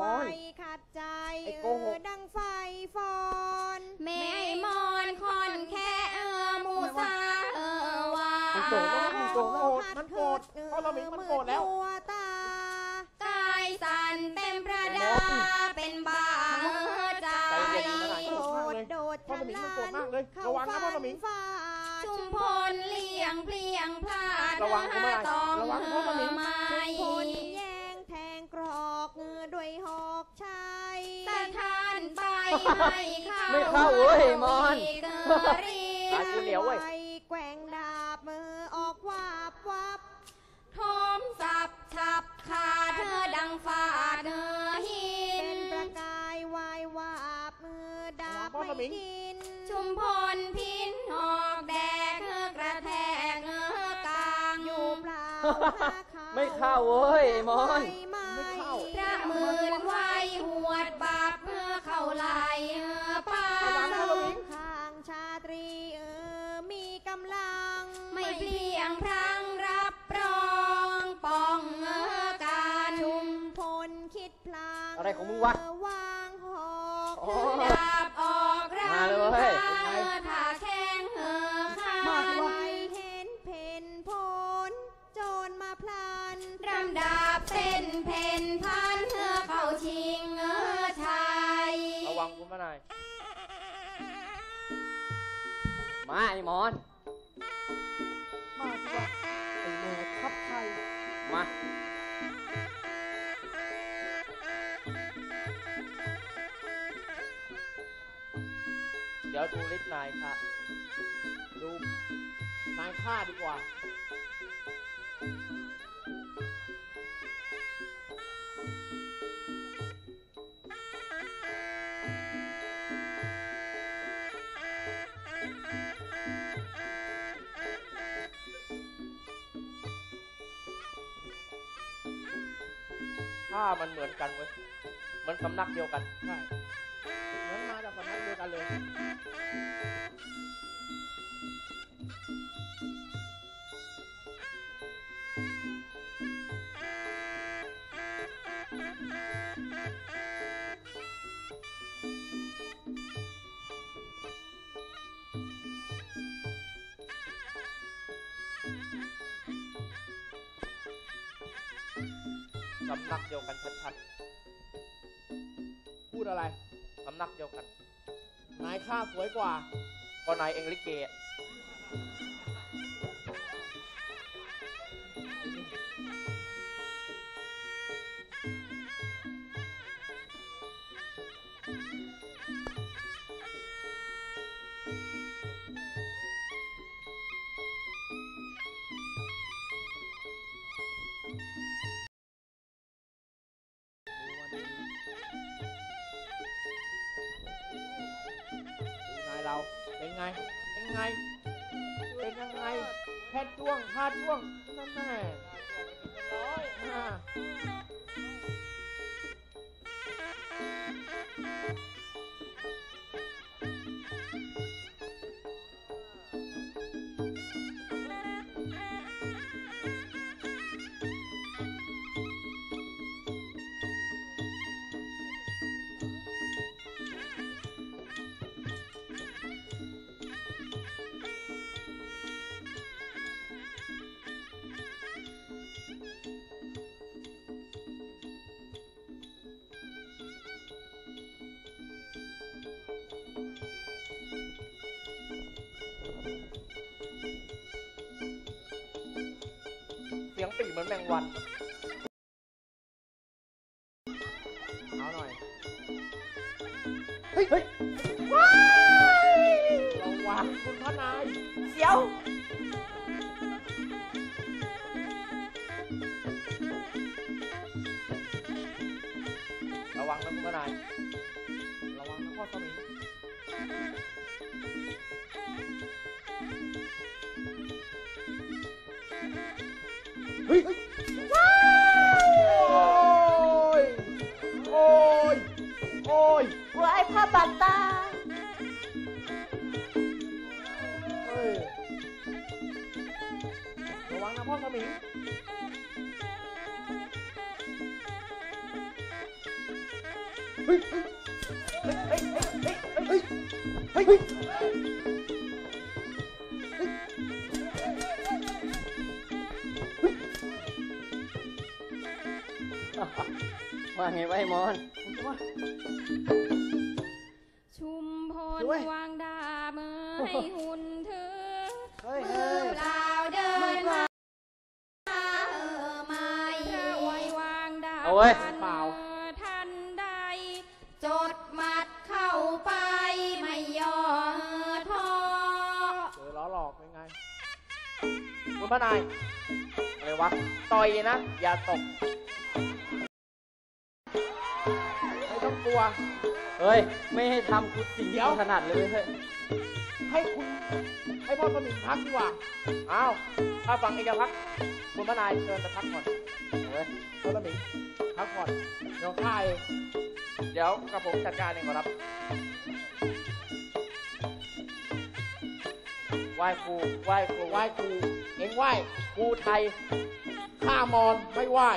มอนไว้ขัดใจไอ้โกหกดังไฟฟอนแม่มอนคอนแค่เออมูซาเออว่ามันโกรธแล้วมันโกรธแล้วมันโกรธพ่อสมิงมันโกรธแล้วมืดมัวตากายสันเต็มประดาเป็นบาเออใจใจเย็นๆนะโกรมากเลยธโดดพ่อสมิงมันโกรธมากเลยเข้าระวังนะพ่อสมิงฟ้าชุมพลเลี่ยงเพลียงพลาดระวังนะต้องระวังพ่อสมิงไม้ ไปไม่เข้าไม่เข้าเว้ยมอนเกอรีตายกูเหนียวเว้ยไแกว่งดาบมือออกวาบวับโทมสับฉับขาดเธอดังฟาดเธอหิเป็นนประกายวายวาบมือดาบพ่อสมิไม่งกินชุมพลพินหอกแดกเธอกระแทกเธอกลางอยู่เปล่าหาเขาไม่เข้าเว้ยมอน อะไรของมึงวะเออวางหอกโอ้ดาบออกรำมาเลยเว้ยพาถ้าแข้งเออข้ามาสินวะเห็นเพนพลโจรมาพลันรำดาบเป็นเพนพันเธอเข้าชิงเออชายระวังคุณพระนายมาไอ้มอน มาสิวะไอ้แม่ทับไทยมา ดี๋ยวดูฤทธิ์นายค่ะดูนายฆ่าดีกว่า ถ้ามันเหมือนกันเว้ย มันสำนักเดียวกัน ใช่ กสำนักเดียวกันเลย สำนักเดียวกันชัดๆ พูดอะไร สำนักเดียวกัน นายข้าสวยกว่าก็นายเองลิเกอะ เป็นไงเป็นไง เป็นยังไง แค่จ้วงคาดจ้วงนั่นแน่ร้อย แมงวันเอาหน่อย เฮ้ยเฮ้ยว้ายระวังคุณพระนายเสียว ระวังนะคุณพระนาย ระวังนะพ่อสมิง เฮ้ยว้ายโอ้ย โอ้ยวัวไว้พระบัตตาเฮ้ย ระวังนะพ่อสมิง เฮ้ย เฮ้ย เฮ้ย เฮ้ย เฮ้ย เฮ้ย ว่าไงวะไอ้มอน ชุมพลด้วยวางดาเมยหุ่นเธอเฮ้ยมืเฮ้อย เปล่าเดินมาเออไม่พระไว้วางดาเอาเว้ยทันเปล่าทันใด จดมัดเข้าไปไม่ย่อท้อ เจอล้อหลอกเป็นไงคุณพระนายอะไรวะ ต่อยนะ อย่าตก ไม่ต้องกลัวเฮ้ย ไม่ให้ทำกูสิ่งเดี๋ที่ยวกูถนัดเลยเฮ้ยให้คุณให้พ่อสมิงพักดีกว่า อ้าวถ้าฟังเอกพักคุณพระนายเชิญไปพักก่อนเฮ้ยพ่อสมิงพักก่อนเดี๋ยวข้าเองเดี๋ยวกระผมจัดการเองขอรับไหว้ครูไหว้ครูไหว้ครูเองไหว้ครูไทยข้ามอนไม่ไหว้